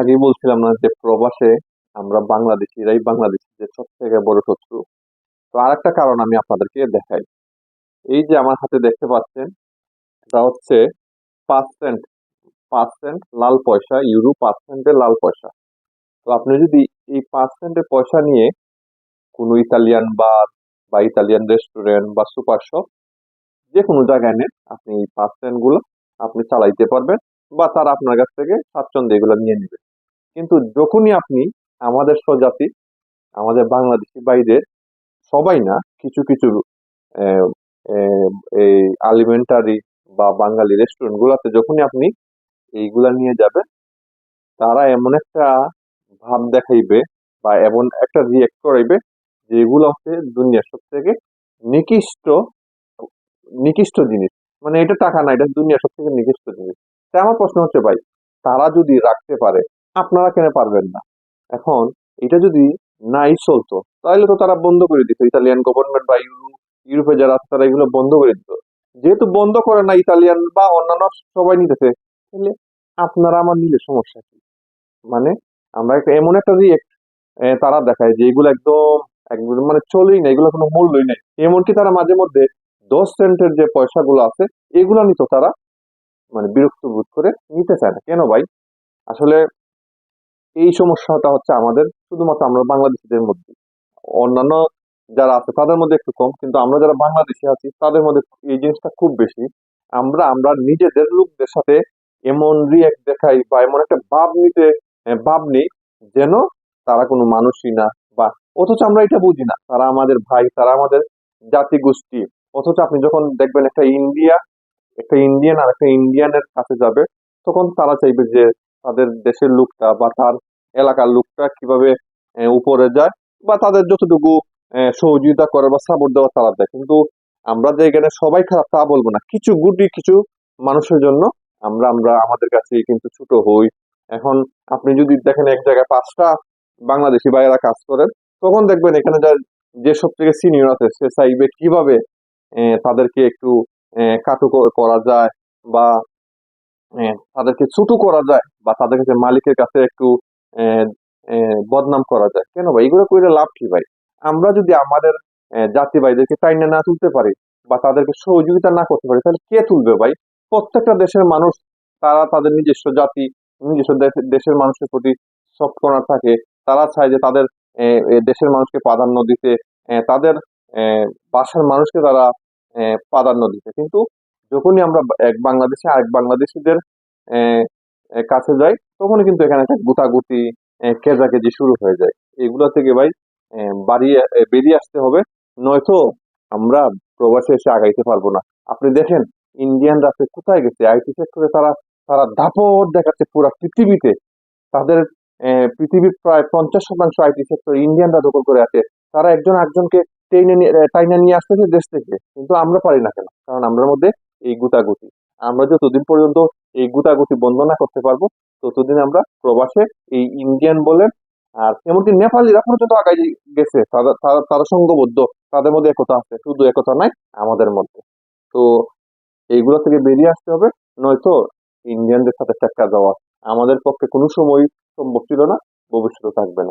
আগেই বলছিলাম না যে প্রবাসে আমরা বাংলাদেশিরাই বাংলাদেশিদের সব থেকে বড় শত্রু। তো আরেকটা কারণ আমি আপনাদেরকে দেখাই। এই যে আমার হাতে দেখতে পাচ্ছেন, এটা হচ্ছে পাঁচ সেন্ট পাঁচ সেন্ট লাল পয়সা, ইউরো পাঁচ সেন্টের লাল পয়সা। তো আপনি যদি এই পাঁচ সেন্টের পয়সা নিয়ে কোনো ইতালিয়ান বার বা ইতালিয়ান রেস্টুরেন্ট বা সুপার শপ যে কোনো জায়গায় নেন, আপনি এই পাঁচ সেন্ট আপনি চালাইতে পারবেন বা তারা আপনার কাছ থেকে স্বাচ্ছন্দ্য এগুলো নিয়ে নেবে। কিন্তু যখনই আপনি আমাদের স্বজাতি, আমাদের বাংলাদেশি বাইরে সবাই না কিছু কিছু এই আলিমেন্টারি বা বাঙালি রেস্টুরেন্ট গুলাতে যখনই আপনি এইগুলা নিয়ে যাবেন, তারা এমন একটা ভাব দেখাইবে বা এমন একটা রিয়েক্ট করাইবে যে এগুলো হচ্ছে দুনিয়ার সব থেকে নিকৃষ্ট নিকৃষ্ট জিনিস। মানে এটা টাকা না, এটা দুনিয়ার সব থেকে নিকৃষ্ট জিনিস। আমার প্রশ্ন হচ্ছে ভাই, তারা যদি রাখতে পারে আপনারা কেন পারবেন না? এখন এটা যদি নাই চলতো, তাহলে তো তারা বন্ধ করে দিত। ইতালিয়ান গভর্নমেন্ট বা ইউরো- ইউরোপে যারা আছে, তারা এগুলো বন্ধ করে দিত। যেহেতু বন্ধ করে না ইতালিয়ান বা অন্যান্য সবাই নিতেছে, তাহলে আপনারা আমার নিলে সমস্যা কি? মানে আমরা একটা এমন একটা রিয়েক্ট তারা দেখায় যে এগুলো একদম একদম মানে চলেই না, এগুলো কোনো মূল্যই নেই। এমনকি তারা মাঝে মধ্যে দশ সেন্টের যে পয়সাগুলো আছে, এগুলো নিত তারা মানে বিরক্ত বোধ করে নিতে চায় না। কেন ভাই? আসলে এই সমস্যাটা হচ্ছে আমাদের, শুধুমাত্র আমরা বাংলাদেশিদের মধ্যে। অন্যান্য যারা আছে তাদের মধ্যে একটু কম, কিন্তু আমরা যারা বাংলাদেশি আছি, তাদের মধ্যে এই জিনিসটা খুব বেশি। আমরা আমরা নিজেদের লোকদের সাথে এমন রিয়েক্ট দেখাই বা এমন একটা ভাব নিতে ভাব নেই যেন তারা কোনো মানুষই না বা, অথচ আমরা এটা বুঝি না। তারা আমাদের ভাই, তারা আমাদের জাতি গোষ্ঠী অথচ আপনি যখন দেখবেন একটা ইন্ডিয়া, একটা ইন্ডিয়ান আর একটা ইন্ডিয়ানের কাছে যাবে, তখন তারা চাইবে যে তাদের দেশের লোকটা বা তার এলাকার লোকটা কীভাবে উপরে যায় বা তাদের যতটুকু সহযোগিতা করে বা সাপোর্ট দেওয়া তারা দেয়। কিন্তু আমরা যে এখানে সবাই খারাপ তা বলব না। কিছু গুটি কিছু মানুষের জন্য আমরা আমরা আমাদের কাছে কিন্তু ছোট হই। এখন আপনি যদি দেখেন এক জায়গায় পাঁচটা বাংলাদেশি ভাইয়েরা কাজ করেন, তখন দেখবেন এখানে যার যে সব থেকে সিনিয়র আছে, সে চাইবে কীভাবে তাদেরকে একটু কাটু করা যায় বা তাদেরকে ছোট করা যায় বা তাদের কাছে মালিকের কাছে একটু বদনাম করা যায়। কেন ভাই? এগুলো করে লাভ কি ভাই? আমরা যদি আমাদের জাতি ভাইদেরকে টাইনে না তুলতে পারি বা তাদেরকে সহযোগিতা না করতে পারি, তাহলে কে তুলবে ভাই? প্রত্যেকটা দেশের মানুষ, তারা তাদের নিজস্ব জাতি, নিজস্ব দেশ- দেশের মানুষের প্রতি সফট থাকে। তারা চায় যে তাদের দেশের মানুষকে প্রাধান্য দিতে তাদের বাসার মানুষকে তারা প্রাধান্য দিতে। কিন্তু যখনই আমরা এক বাংলাদেশে আরেক বাংলাদেশিদের কাছে যাই, তখনই কিন্তু এখানে একটা গুতাগুতি কেজাকেজি শুরু হয়ে যায়। এগুলো থেকে ভাই বাড়িয়ে বেরিয়ে আসতে হবে, নয়তো আমরা প্রবাসে এসে আগাইতে পারব না। আপনি দেখেন, ইন্ডিয়ানরা আজকে কোথায় গেছে? আইটি সেক্টরে তারা তারা দাপট দেখাচ্ছে পুরো পৃথিবীতে। তাদের পৃথিবীর প্রায় পঞ্চাশ শতাংশ আইটি সেক্টর ইন্ডিয়ানরা দখল করে আছে। তারা একজন একজনকে টেনে টাইনা নিয়ে আসতেছে দেশ থেকে। কিন্তু আমরা পারি না কেন? কারণ আমরার মধ্যে এই গুতাগুতি। আমরা যতদিন পর্যন্ত এই গুতাগুতি বন্ধ না করতে পারব, ততদিন আমরা প্রবাসে এই ইন্ডিয়ান বলেন আর এমনকি নেপালিরা পর্যন্ত আগাই গেছে, তারা সঙ্গবদ্ধ, তাদের মধ্যে একতা আছে, শুধু একতা নাই, আমাদের মধ্যে। তো এইগুলো থেকে বেরিয়ে আসতে হবে, নয়তো ইন্ডিয়ানদের সাথে টেক্কা যাওয়া আমাদের পক্ষে কোনো সময় সম্ভব ছিল না, ভবিষ্যতে থাকবে না।